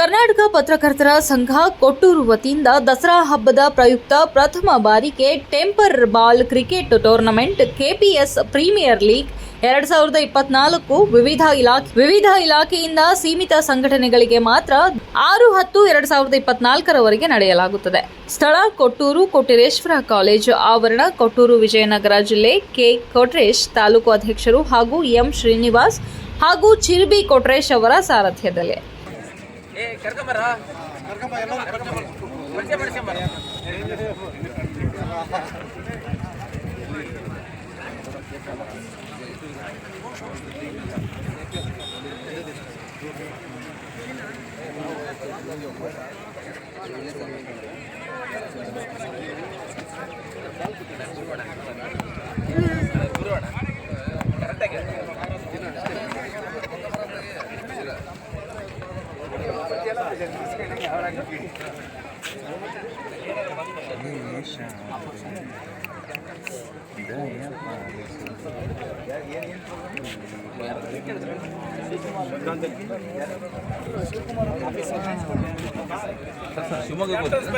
ಕರ್ನಾಟಕ ಪತ್ರಕರ್ತರ ಸಂಘ ಕೊಟ್ಟೂರು ವತಿಯಿಂದ ದಸರಾ ಹಬ್ಬದ ಪ್ರಯುಕ್ತ ಪ್ರಥಮ ಬಾರಿಗೆ temper ball cricket tournament KPS premier league ಎರಡ್ ಸಾವಿರದ ಇಪ್ಪತ್ನಾಲ್ಕು ವಿವಿಧ ಇಲಾಖೆ ವಿವಿಧ ಇಲಾಖೆಯಿಂದ ಸೀಮಿತ ಸಂಘಟನೆಗಳಿಗೆ ಮಾತ್ರ ಆರು ಹತ್ತು ಎರಡ್ ಸಾವಿರದ ಇಪ್ಪತ್ನಾಲ್ಕರವರೆಗೆ ನಡೆಯಲಾಗುತ್ತದೆ. ಸ್ಥಳ ಕೊಟ್ಟೂರು ಕೊಟ್ಟಿರೇಶ್ವರ ಕಾಲೇಜು ಆವರಣ, ಕೊಟ್ಟೂರು ವಿಜಯನಗರ ಜಿಲ್ಲೆ ಕೆ ಕೊಟ್ರೇಶ್ ತಾಲೂಕು ಅಧ್ಯಕ್ಷರು ಹಾಗೂ ಎಂ ಶ್ರೀನಿವಾಸ್ ಹಾಗೂ ಚಿರ್ಬಿ ಕೊಟ್ರೇಶ್ ಅವರ ಸಾರಥ್ಯದಲ್ಲಿ. ಏ ಕರ್ಕೊಂಬರ ಪರಿಚಯ ಮಾಡಿಸ್ಕೊಂಬರ Captain Abhi,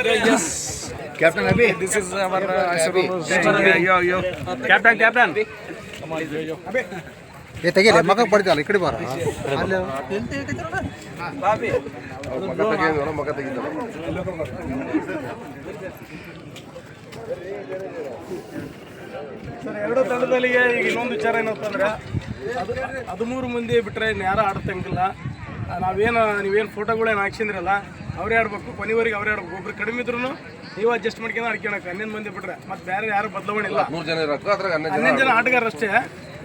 Yes. Captain Abhi, this is our uh, Captain, Captain. Come on, ಏ ತೆಗೀರಿ ಮಗ ಪಡಿತಲ್ಲ ಈ ಕಡೆ ಬಾರ. ಅಲ್ಲಿ ಬಾಬಿ. ಸರ್ ಎರಡು ತಂಡದಲ್ಲಿ ಈಗ ಇನ್ನೊಂದು ವಿಚಾರ ಏನಂತಂದ್ರೆ ಅಂದ್ರೆ ಅದು ಹದಿಮೂರು ಮಂದಿ ಬಿಟ್ಟರೆ ಇನ್ನು ಯಾರು ಆಡ್ತಂಗಿಲ್ಲ. ನಾವೇನು ನೀವೇನು ಫೋಟೋಗಳೇನು ಹಾಕ್ಸಿದ್ರಲ್ಲ ಅವರೇ ಆಡ್ಬೇಕು ಕೊನೆವರೆಗೆ ಅವರೇ ಆಡ್ಬೇಕು. ಒಬ್ರು ಕಡಿಮೆ ಇದ್ರು ನೀವು ಅಡ್ಜಸ್ಟ್ ಮಾಡ್ಕೊಂಡು ಆಡ್ಕೊಳಕ್ಕೆ ಹನ್ನೊಂದು ಮಂದಿ ಬಿಟ್ರೆ ಮತ್ತೆ ಬೇರೆ ಯಾರು ಬದಲಾವಣೆ ಇಲ್ಲ. ಹನ್ನೊಂದು ಹನ್ನೊಂದು ಜನ ಆಟಗಾರ ಅಷ್ಟೇ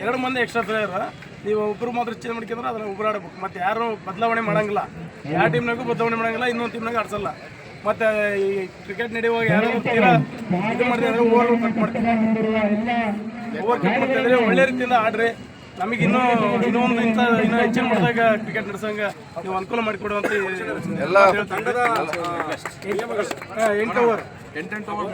ಎರಡು ಮಂದಿ ಎಕ್ಸ್ಟ್ರಾ ಪ್ಲೇಯರ್ ನೀವು ಒಬ್ಬರು ಮಾತ್ರ ಚೇಂಜ್ ಮಾಡ್ಕೊಂಡ್ರೆ ಅದನ್ನ ಒಬ್ಬರು ಆಡ್ಬೇಕು. ಮತ್ತೆ ಯಾರು ಬದಲಾವಣೆ ಮಾಡಂಗಿಲ್ಲ. ಯಾವ ಟೀಮ್ನಾಗೂ ಬದಲಾವಣೆ ಮಾಡಂಗಿಲ್ಲ ಇನ್ನೊಂದು ಟೀಮ್ನಾಗ ಆಡ್ಸಲ್ಲ. ಮತ್ತೆ ಈ ಕ್ರಿಕೆಟ್ ನಡೆಯುವಾಗ ಯಾರು ಇದು ಮಾಡಿದ್ರೆ ಓವರ್ ಕಟ್ ಮಾಡ್ತೀವಿ ಓವರ್ ಕಟ್ ಮಾಡ್ತಿದ್ರೆ ಒಳ್ಳೆ ರೀತಿಯಿಂದ ಆಡ್ರಿ. ನಮಗೆ ಇನ್ನೂ ಇನ್ನೊಂದು ಇಂಥ ಇನ್ನೂ ಹೆಚ್ಚಿನ ಮಟ್ಟದಾಗ ಕ್ರಿಕೆಟ್ ನಡೆಸಂಗ ನೀವು ಅನುಕೂಲ ಮಾಡಿಕೊಡುವಂತ ಎಲ್ಲ ಎಂಟು ಓವರ್ ಎಂಟೆಂಟು ಓವರ್